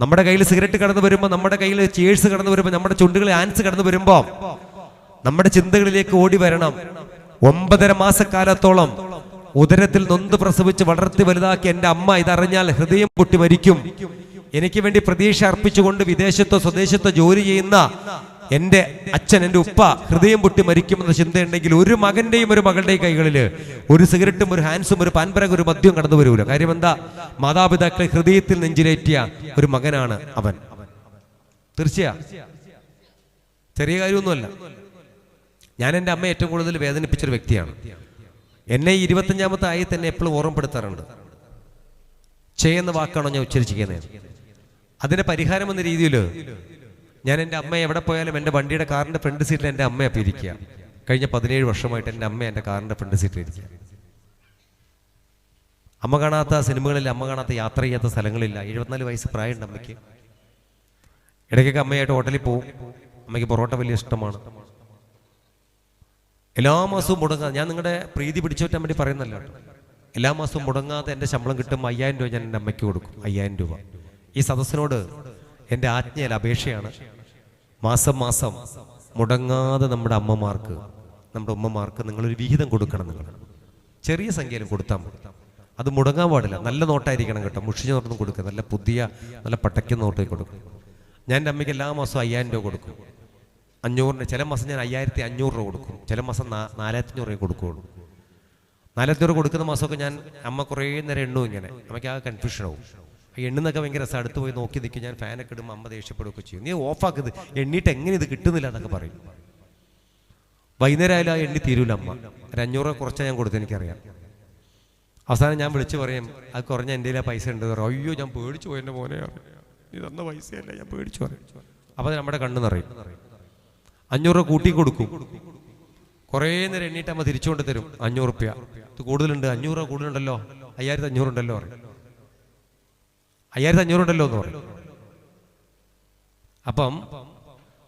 നമ്മുടെ കയ്യിൽ സിഗരറ്റ് കടന്നു വരുമ്പോൾ നമ്മുടെ കയ്യിൽ ചേഴ്സ് കടന്നു വരുമ്പോൾ നമ്മുടെ ചുണ്ടുകളിൽ ആൻസ് കടന്നു വരുമ്പോൾ നമ്മുടെ ചിന്തകളിലേക്ക് ഓടി വരണം. ഒമ്പതര മാസക്കാലത്തോളം ഉദരത്തിൽ നൊന്ത് പ്രസവിച്ച് വളർത്തി വലുതാക്കി എന്റെ അമ്മ ഇതറിഞ്ഞാൽ ഹൃദയം പൊട്ടി മരിക്കും. എനിക്ക് വേണ്ടി പ്രതീക്ഷ അർപ്പിച്ചുകൊണ്ട് വിദേശത്തോ സ്വദേശത്തോ ജോലി ചെയ്യുന്ന എന്റെ അച്ഛൻ എന്റെ ഉപ്പ ഹൃദയം പൊട്ടി മരിക്കുമെന്ന ചിന്തയുണ്ടെങ്കിൽ ഒരു മകന്റെയും ഒരു മകളുടെയും കൈകളിൽ ഒരു സിഗരറ്റും ഒരു ഹാൻസും ഒരു പാൻപരക ഒരു മദ്യവും കടന്നു വരൂല. കാര്യം എന്താ? മാതാപിതാക്കളെ ഹൃദയത്തിൽ നെഞ്ചിലേറ്റിയ ഒരു മകനാണ് അവൻ. തീർച്ചയാ. ചെറിയ കാര്യമൊന്നുമല്ല. ഞാൻ എന്റെ അമ്മ ഏറ്റവും കൂടുതൽ വേദനിപ്പിച്ചൊരു വ്യക്തിയാണ്. എന്നെ ഇരുപത്തഞ്ചാമത്തെ ആയി തന്നെ എപ്പോഴും ഓർമ്മപ്പെടുത്താറുണ്ട്. ചെയ്യുന്ന വാക്കാണോ ഞാൻ ഉച്ചരിച്ചിരിക്കുന്നത്? അതിന്റെ പരിഹാരം എന്ന രീതിയിൽ ഞാൻ എന്റെ അമ്മയെ എവിടെ പോയാലും എന്റെ വണ്ടിയുടെ കാറിന്റെ ഫ്രണ്ട് സീറ്റിൽ എന്റെ അമ്മയെ അപ്പം ഇരിക്കുക കഴിഞ്ഞ പതിനേഴ് വർഷമായിട്ട് എന്റെ അമ്മ എന്റെ കാറിന്റെ ഫ്രണ്ട് സീറ്റിൽ ഇരിക്കുക. അമ്മ കാണാത്ത സിനിമകളിൽ അമ്മ കാണാത്ത യാത്ര ചെയ്യാത്ത സ്ഥലങ്ങളില്ല. എഴുപത്തിനാല് വയസ്സ് പ്രായമുണ്ട് അമ്മയ്ക്ക്. ഇടയ്ക്കൊക്കെ അമ്മയായിട്ട് ഹോട്ടലിൽ പോവും. അമ്മയ്ക്ക് പൊറോട്ട വലിയ ഇഷ്ടമാണ്. എല്ലാ മാസവും മുടങ്ങാതെ ഞാൻ നിങ്ങളുടെ പ്രീതി പിടിച്ചോറ്റാൻ വേണ്ടി പറയുന്നല്ല എല്ലാ മാസവും മുടങ്ങാതെ എന്റെ ശമ്പളം കിട്ടും അയ്യായിരം രൂപ ഞാൻ എന്റെ അമ്മയ്ക്ക് കൊടുക്കും. അയ്യായിരം രൂപ. ഈ സദസ്സിനോട് എന്റെ ആജ്ഞയിൽ അപേക്ഷയാണ്. മാസം മാസം മുടങ്ങാതെ നമ്മുടെ അമ്മമാർക്ക് നമ്മുടെ ഉമ്മമാർക്ക് നിങ്ങളൊരു വിഹിതം കൊടുക്കണം നിങ്ങൾ. ചെറിയ സംഖ്യയിലും കൊടുത്താൽ മതി. അത് മുടങ്ങാൻ പാടില്ല. നല്ല നോട്ടായിരിക്കണം കേട്ടോ. മുഷിഞ്ഞ നോട്ടൊന്നും കൊടുക്കുക. നല്ല പുതിയ നല്ല പട്ടയ്ക്ക നോട്ടേ കൊടുക്കും. ഞാൻ എന്റെ അമ്മയ്ക്ക് എല്ലാ മാസവും അയ്യായിരം രൂപ കൊടുക്കും. അഞ്ഞൂറിന് ചില മാസം ഞാൻ അയ്യായിരത്തി അഞ്ഞൂറ് രൂപ കൊടുക്കും. ചില മാസം നാലായിരത്തി അഞ്ഞൂറ് രൂപ കൊടുക്കുകയുള്ളൂ. നാലായിരത്തി രൂപ കൊടുക്കുന്ന മാസമൊക്കെ ഞാൻ അമ്മ കുറേ നേരം എണ്ണു ഇങ്ങനെ. അമ്മയ്ക്ക് ആ ഈ എണ്ണുന്നൊക്കെ ഭയങ്കര രസം അടുത്ത് പോയി നോക്കി നിൽക്കും. ഞാൻ ഫാനൊക്കെ ഇടുമ്പോൾ അമ്മ ദേഷ്യപ്പെടുകയൊക്കെ ചെയ്യും. നീ ഓഫാക്കത് എണ്ണീട്ട് എങ്ങനെ ഇത് കിട്ടുന്നില്ല എന്നൊക്കെ പറയും. വൈകുന്നേരം ആയാലും ആ എണ്ണി തീരൂല അമ്മ. ഒരു അഞ്ഞൂറ് കുറച്ചാൽ ഞാൻ കൊടുത്തു എനിക്കറിയാം. അവസാനം ഞാൻ വിളിച്ചു പറയും അത് കുറഞ്ഞ എന്റെ ആ പൈസ ഉണ്ട്. അയ്യോ ഞാൻ പേടിച്ചു പോയി എന്റെ മോനെ തന്ന പൈസയല്ല ഞാൻ പേടിച്ചു പറയും അപ്പോൾ നമ്മുടെ കണ്ണ് നിറയും. അഞ്ഞൂറ് കൂട്ടി കൊടുക്കും. കുറേ നേരം എണ്ണീട്ട് അമ്മ തിരിച്ചുകൊണ്ട് തരും. അഞ്ഞൂറ് റുപ്യ. ഇത് കൂടുതലുണ്ട്. അഞ്ഞൂറ് കൂടുതലുണ്ടല്ലോ. അയ്യായിരത്തി അഞ്ഞൂറുണ്ടല്ലോ പറയും. അയ്യായിരത്തി അഞ്ഞൂറുണ്ടല്ലോ എന്ന് പറഞ്ഞു. അപ്പം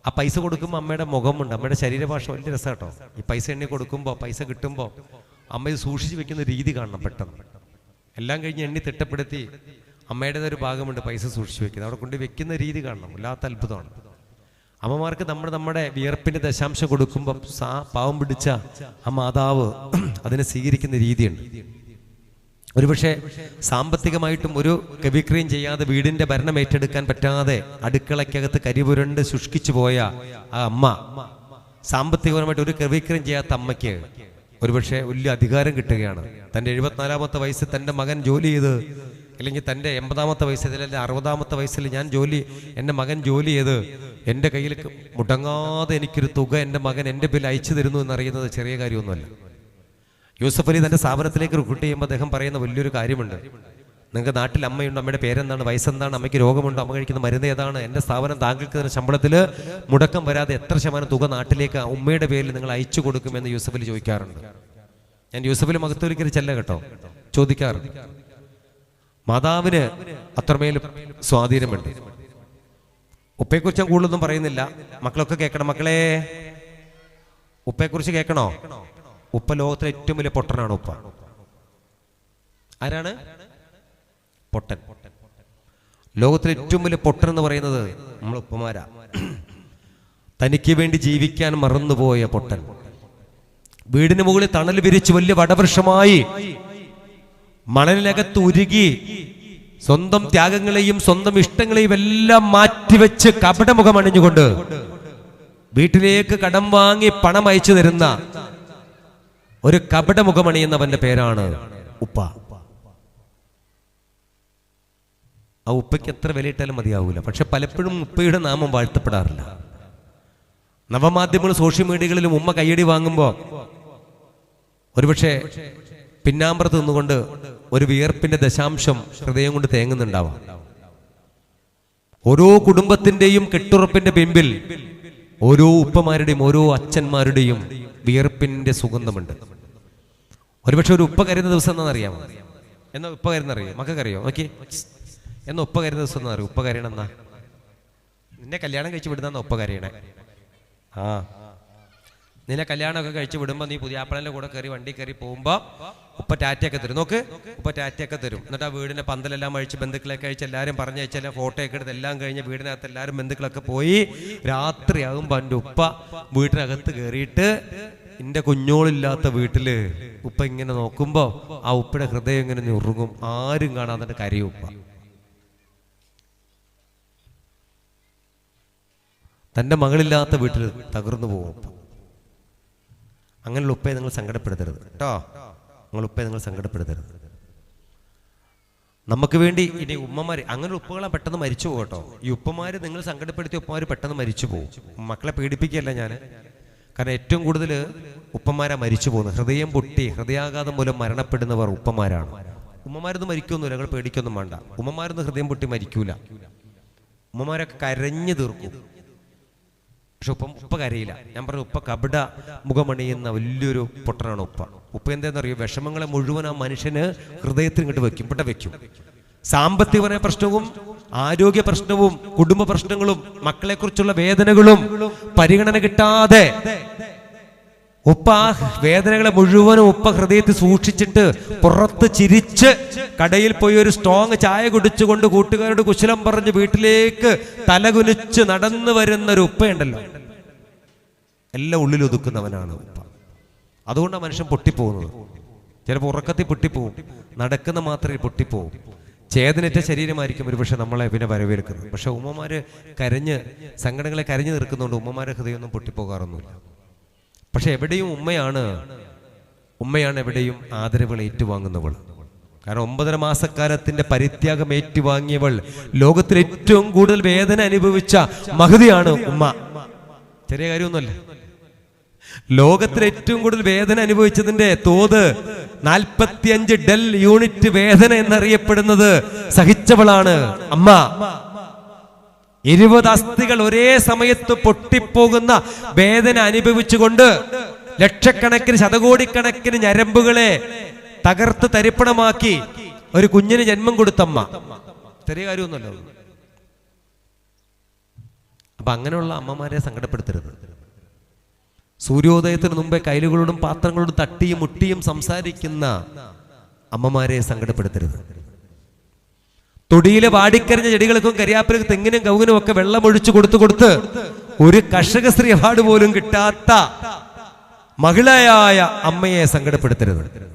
ആ പൈസ കൊടുക്കുമ്പോൾ അമ്മയുടെ മുഖമുണ്ട്. അമ്മയുടെ ശരീരഭാഷ വലിയ രസം കേട്ടോ ഈ പൈസ എണ്ണി കൊടുക്കുമ്പോൾ പൈസ കിട്ടുമ്പോൾ അമ്മ ഇത് സൂക്ഷിച്ച് വെക്കുന്ന രീതി കാണണം പെട്ടെന്ന്. എല്ലാം കഴിഞ്ഞ് എണ്ണി തിട്ടപ്പെടുത്തി അമ്മയുടേതൊരു ഭാഗമുണ്ട് പൈസ സൂക്ഷിച്ചു വെക്കുന്നത്. അവിടെ കൊണ്ട് വെക്കുന്ന രീതി കാണണം. വല്ലാത്ത അത്ഭുതമാണ്. അമ്മമാർക്ക് നമ്മൾ നമ്മുടെ വിയർപ്പിന്റെ ദശാംശം കൊടുക്കുമ്പോൾ സാ പാവം പിടിച്ച ആ മാതാവ് അതിനെ സ്വീകരിക്കുന്ന രീതിയുണ്ട്. ഒരുപക്ഷെ സാമ്പത്തികമായിട്ടും ഒരു കവിക്രിയം ചെയ്യാതെ വീടിന്റെ ഭരണം ഏറ്റെടുക്കാൻ പറ്റാതെ അടുക്കളയ്ക്കകത്ത് കരിപുരണ്ട് ശുഷ്കിച്ചു പോയ ആ അമ്മ സാമ്പത്തികപരമായിട്ട് ഒരു കവിക്രിയം ചെയ്യാത്ത അമ്മയ്ക്ക് ഒരുപക്ഷെ വലിയ അധികാരം കിട്ടുകയാണ്. തന്റെ എഴുപത്തിനാലാമത്തെ വയസ്സിൽ തന്റെ മകൻ ജോലി ചെയ്ത് അല്ലെങ്കിൽ തന്റെ എൺപതാമത്തെ വയസ്സിൽ അല്ലെങ്കിൽ അറുപതാമത്തെ വയസ്സിൽ ഞാൻ ജോലി എന്റെ മകൻ ജോലി ചെയ്ത് എന്റെ കയ്യിൽ മുടങ്ങാതെ എനിക്കൊരു തുക എന്റെ മകൻ എന്റെ പേരിൽ അയച്ചു തരുന്നു എന്നറിയുന്നത് ചെറിയ കാര്യമൊന്നുമല്ല. യൂസഫ് അലി തന്റെ സ്ഥാപനത്തിലേക്ക് റിക്രൂട്ട് ചെയ്യുമ്പോൾ അദ്ദേഹം പറയുന്ന വലിയൊരു കാര്യമുണ്ട്. നിങ്ങൾക്ക് നാട്ടിൽ അമ്മയുണ്ട് അമ്മയുടെ പേരെന്താണ് വയസ്സെന്താണ് അമ്മയ്ക്ക് രോഗമുണ്ട് അമ്മ കഴിക്കുന്ന മരുന്ന് ഏതാണ് എന്റെ സ്ഥാപനം താങ്കൾക്ക് തരുന്ന ശമ്പളത്തിൽ മുടക്കം വരാതെ എത്ര ശതമാനം തുക നാട്ടിലേക്ക് ഉമ്മയുടെ പേരിൽ നിങ്ങൾ അയച്ചു കൊടുക്കുമെന്ന് യൂസഫ് അലി ചോദിക്കാറുണ്ട്. ഞാൻ യൂസഫിൽ അലി മകത്തൊരിക്കലും ചെല്ല കേട്ടോ ചോദിക്കാറുണ്ട്. മാതാവിന് അത്രമേൽ സ്വാധീനമുണ്ട്. ഉപ്പയെക്കുറിച്ച് ഞാൻ കൂടുതലൊന്നും പറയുന്നില്ല. മക്കളൊക്കെ കേൾക്കണം മക്കളെ. ഉപ്പയെക്കുറിച്ച് കേൾക്കണോ? ഉപ്പ ലോകത്തിലെ ഏറ്റവും വലിയ പൊട്ടനാണ് ഉപ്പ. ആരാണ്? പൊട്ടൻ. ലോകത്തിലെ ഏറ്റവും വലിയ പൊട്ടൻ എന്ന് പറയുന്നത് നമ്മൾ ഉപ്പമാരാ. തനിക്ക് വേണ്ടി ജീവിക്കാൻ മറന്നുപോയ പൊട്ടൻ. വീടിന് മുകളിൽ തണൽ വിരിച്ച് വലിയ വടവൃക്ഷമായി മണലിനകത്ത് ഉരുകി സ്വന്തം ത്യാഗങ്ങളെയും സ്വന്തം ഇഷ്ടങ്ങളെയും എല്ലാം മാറ്റിവെച്ച് കപടമുഖം അണിഞ്ഞുകൊണ്ട് വീട്ടിലേക്ക് കടം വാങ്ങി പണം അയച്ചു തരുന്ന ഒരു കപടമുഖമണിയുന്നവന്റെ പേരാണ് ഉപ്പ. ആ ഉപ്പയ്ക്ക് എത്ര വിലയിട്ടാലും മതിയാവൂല. പക്ഷെ പലപ്പോഴും ഉപ്പയുടെ നാമം വാഴ്ത്തപ്പെടാറില്ല. നവമാധ്യമങ്ങൾ സോഷ്യൽ മീഡിയകളിലും ഉമ്മ കയ്യടി വാങ്ങുമ്പോൾ ഒരുപക്ഷെ പിന്നാമ്പുറത്ത് നിന്നുകൊണ്ട് ഒരു വിയർപ്പിന്റെ ദശാംശം ഹൃദയം കൊണ്ട് തേങ്ങുന്നുണ്ടാവാം. ഓരോ കുടുംബത്തിന്റെയും കെട്ടുറപ്പിന്റെ പിമ്പിൽ ഓരോ ഉപ്പമാരുടെയും ഓരോ അച്ഛന്മാരുടെയും വിയർപ്പിന്റെ സുഗന്ധമുണ്ട്. ഒരുപക്ഷെ ഒരു ഉപ്പ കരുന്ന ദിവസം എന്താണെന്നറിയാമോ എന്നാ ഉപ്പ കരുന്നറിയോ മക്കൾക്കറിയോ ഓക്കെ എന്നാ ഉപ്പ കരുന്ന ദിവസം എന്നാ അറിയോ? ഉപ്പ കരയണെന്നാ നിന്നെ കല്യാണം കഴിച്ച് വിടുന്ന ഉപ്പ കരയണേ? ആ. നിന്നെ കല്യാണമൊക്കെ കഴിച്ച് വിടുമ്പോൾ നീ പുതിയാപ്പളന്റെ കൂടെ കയറി വണ്ടി കയറി പോകുമ്പോൾ ഉപ്പ ടാറ്റയൊക്കെ തരും. നോക്ക് ഉപ്പ ടാറ്റയൊക്കെ തരും. എന്നിട്ട് ആ വീടിന്റെ പന്തലെല്ലാം അഴിച്ച് ബന്ധുക്കളൊക്കെ അഴിച്ച് എല്ലാവരും പറഞ്ഞയച്ചാൽ ഫോട്ടോ ഒക്കെ എടുത്ത് എല്ലാം കഴിഞ്ഞ് വീടിനകത്ത് എല്ലാവരും ബന്ധുക്കളൊക്കെ പോയി. രാത്രിയാകുമ്പോൾ എന്റെ ഉപ്പ വീട്ടിനകത്ത് കയറിയിട്ട് എന്റെ കുഞ്ഞോളില്ലാത്ത വീട്ടിൽ ഉപ്പ ഇങ്ങനെ നോക്കുമ്പോൾ ആ ഉപ്പയുടെ ഹൃദയം ഇങ്ങനെ ഞുറുങ്ങും. ആരും കാണാതെ കരയും ഉപ്പ. തന്റെ മകളില്ലാത്ത വീട്ടിൽ തകർന്നു പോകും അങ്ങനെയുള്ള ഉപ്പയെ നിങ്ങൾ സങ്കടപ്പെടുത്തരുത്. കേട്ടോ? നിങ്ങൾ ഉപ്പയെ നിങ്ങൾ സങ്കടപ്പെടുത്തരുത്. നമുക്ക് വേണ്ടി ഇനി ഉമ്മമാർ അങ്ങനെ ഉപ്പകളെ പെട്ടെന്ന് മരിച്ചു പോകും കേട്ടോ. ഈ ഉപ്പമാര് നിങ്ങൾ സങ്കടപ്പെടുത്തിയ ഉപ്പമാര് പെട്ടെന്ന് മരിച്ചു പോകും. മക്കളെ പീഡിപ്പിക്കുകയല്ല ഞാൻ കാരണം ഏറ്റവും കൂടുതൽ ഉപ്പമാരാ മരിച്ചു പോകുന്നത്. ഹൃദയം പൊട്ടി ഹൃദയാഘാതം മൂലം മരണപ്പെടുന്നവർ ഉപ്പമാരാണ്. ഉമ്മമാരൊന്നും മരിക്കൊന്നുമില്ല. ഞങ്ങൾ പേടിക്കൊന്നും വേണ്ട. ഉമ്മമാരൊന്നും ഹൃദയം പൊട്ടി മരിക്കൂല. ഉമ്മമാരൊക്കെ കരഞ്ഞു തീർക്കും. പക്ഷെ ഉപ്പ ഉപ്പ കരയില്ല. ഞാൻ പറഞ്ഞു ഉപ്പ കപട മുഖമണിയുന്ന വലിയൊരു പൊട്ടനാണ് ഉപ്പ. ഉപ്പ എന്താണെന്നറിയോ? വിഷമങ്ങളെ മുഴുവൻ ആ മനുഷ്യന് ഹൃദയത്തിൽ ഇങ്ങോട്ട് വെക്കും. ഇവിടെ വെക്കും. സാമ്പത്തികപരമായ പ്രശ്നവും ആരോഗ്യ പ്രശ്നവും കുടുംബ പ്രശ്നങ്ങളും മക്കളെക്കുറിച്ചുള്ള വേദനകളും പരിഗണന കിട്ടാതെ ഉപ്പ ആ വേദനകളെ മുഴുവനും ഉപ്പ ഹൃദയത്തിൽ സൂക്ഷിച്ചിട്ട് പുറത്ത് ചിരിച്ച് കടയിൽ പോയി ഒരു സ്ട്രോങ് ചായ കുടിച്ചുകൊണ്ട് കൂട്ടുകാരോട് കുശലം പറഞ്ഞ് വീട്ടിലേക്ക് തലകുലിച്ച് നടന്നു വരുന്ന ഒരു ഉപ്പയുണ്ടല്ലോ. എല്ലാം ഉള്ളിൽ ഒതുക്കുന്നവനാണ് ഉപ്പ. അതുകൊണ്ടാണ് മനുഷ്യൻ പൊട്ടിപ്പോകുന്നത്. ചിലപ്പോൾ ഉറക്കത്തിൽ പൊട്ടിപ്പോവും നടക്കുന്ന മാത്രമേ പൊട്ടിപ്പോവും ചേതനറ്റ ശരീരമായിരിക്കും ഒരുപക്ഷെ നമ്മളെ പിന്നെ വരവേൽക്കുന്നത്. പക്ഷെ ഉമ്മമാര് കരഞ്ഞ് സങ്കടങ്ങളെ കരഞ്ഞു നിൽക്കുന്നതുകൊണ്ട് ഉമ്മമാരുടെ ഹൃദയമൊന്നും പൊട്ടിപ്പോകാറൊന്നുമില്ല. പക്ഷെ എവിടെയും ഉമ്മയാണ്. ഉമ്മയാണ് എവിടെയും ആദരവുകൾ ഏറ്റുവാങ്ങുന്നവൾ. കാരണം ഒമ്പതര മാസക്കാലത്തിന്റെ പരിത്യാഗം ഏറ്റുവാങ്ങിയവൾ ലോകത്തിൽ ഏറ്റവും കൂടുതൽ വേദന അനുഭവിച്ച മഹതിയാണ് ഉമ്മ. ചെറിയ കാര്യമൊന്നുമല്ല. ലോകത്തിൽ ഏറ്റവും കൂടുതൽ വേദന അനുഭവിച്ചതിന്റെ തോത് നാൽപ്പത്തിയഞ്ച് ഡെൽ യൂണിറ്റ് വേദന എന്നറിയപ്പെടുന്നത് സഹിച്ചവളാണ് അമ്മ. ഇരുപത് അസ്ഥികൾ ഒരേ സമയത്ത് പൊട്ടിപ്പോകുന്ന വേദന അനുഭവിച്ചുകൊണ്ട് ലക്ഷക്കണക്കിന് ശതകോടിക്കണക്കിന് ഞരമ്പുകളെ തകർത്ത് തരിപ്പണമാക്കി ഒരു കുഞ്ഞിന് ജന്മം കൊടുത്തമ്മ. ചെറിയ കാര്യമൊന്നുമല്ലോ. അപ്പൊ അങ്ങനെയുള്ള അമ്മമാരെ സങ്കടപ്പെടുത്തരുത്. സൂര്യോദയത്തിന് മുമ്പേ കൈലുകളോടും പാത്രങ്ങളോടും തട്ടിയും മുട്ടിയും സംസാരിക്കുന്ന അമ്മമാരെ സങ്കടപ്പെടുത്തരുത്. തൊടിയിലെ വാടിക്കരിഞ്ഞ ചെടികൾക്കും കരിയാപ്പിലും തെങ്ങിനും കവുങ്ങിനും ഒക്കെ വെള്ളം ഒഴിച്ചു കൊടുത്തു കൊടുത്ത് ഒരു കർഷക സ്ത്രീ അവാർഡ് പോലും കിട്ടാത്ത മഹിളയായ അമ്മയെ സങ്കടപ്പെടുത്തരുത്.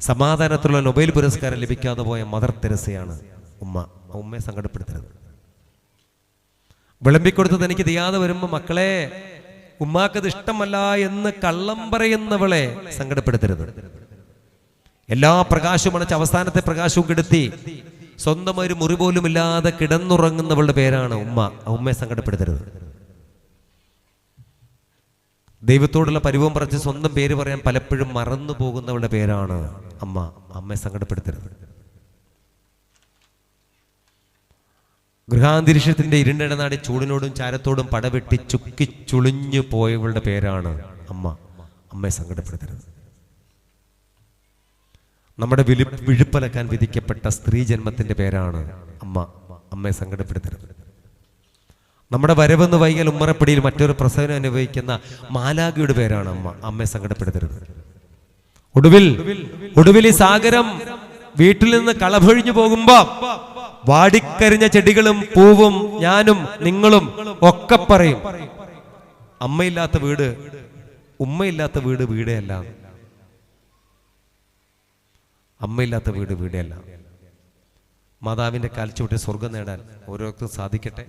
സമാധാനത്തിലുള്ള നൊബൈൽ പുരസ്കാരം ലഭിക്കാതെ പോയ മദർ തെരസയാണ് ഉമ്മ. ഉമ്മയെ സങ്കടപ്പെടുത്തരുത്. വിളമ്പിക്കൊടുത്തത് എനിക്ക് തിയാതെ വരുമ്പോ മക്കളെ ഉമ്മാക്കത് ഇഷ്ടമല്ല എന്ന് കള്ളം പറയുന്നവളെ സങ്കടപ്പെടുത്തരുത്. എല്ലാ പ്രകാശവും അണച്ച് അവസാനത്തെ പ്രകാശവും കെടുത്തി സ്വന്തം ഒരു മുറി പോലും ഇല്ലാതെ കിടന്നുറങ്ങുന്നവളുടെ പേരാണ് ഉമ്മ. ഉമ്മയെ സങ്കടപ്പെടുത്തരുത്. ദൈവത്തോടുള്ള പരിവം പറഞ്ഞ് സ്വന്തം പേര് പറയാൻ പലപ്പോഴും മറന്നു പോകുന്നവളുടെ പേരാണ് അമ്മ. അമ്മയെ സങ്കടപ്പെടുത്തരുത്. ഗൃഹാന്തരീക്ഷത്തിന്റെ ഇരുണ്ടിടനാടി ചൂടിനോടും ചാരത്തോടും പടവെട്ടി ചുക്കി ചുളിഞ്ഞു പോയവളുടെ പേരാണ് അമ്മ. അമ്മയെ സങ്കടപ്പെടുത്തരുത്. നമ്മുടെ വിളി വിഴുപ്പലക്കാൻ വിധിക്കപ്പെട്ട സ്ത്രീ ജന്മത്തിന്റെ പേരാണ് അമ്മ. അമ്മയെ സങ്കടപ്പെടുത്തരുത്. നമ്മുടെ വരവെന്ന് വൈകൽ ഉമ്മറപ്പടിയിൽ മറ്റൊരു പ്രസവനം അനുഭവിക്കുന്ന മാലാഖയുടെ പേരാണ് അമ്മ. അമ്മയെ സങ്കടപ്പെടുത്തരുത്. ഒടുവിൽ ഒടുവിൽ ഈ സാഗരം വീട്ടിൽ നിന്ന് കളഭൊഴിഞ്ഞു പോകുമ്പോ വാടിക്കരിഞ്ഞ ചെടികളും പൂവും ഞാനും നിങ്ങളും ഒക്കെ പറയും അമ്മയില്ലാത്ത വീട് ഉമ്മയില്ലാത്ത വീട് വീടേയല്ല. അമ്മയില്ലാത്ത വീട് വീടല്ല മാതാവിന്റെ കാൽച്ചുവട്ടി സ്വർഗം നേടാൻ ഓരോരുത്തർക്കും സാധിക്കട്ടെ?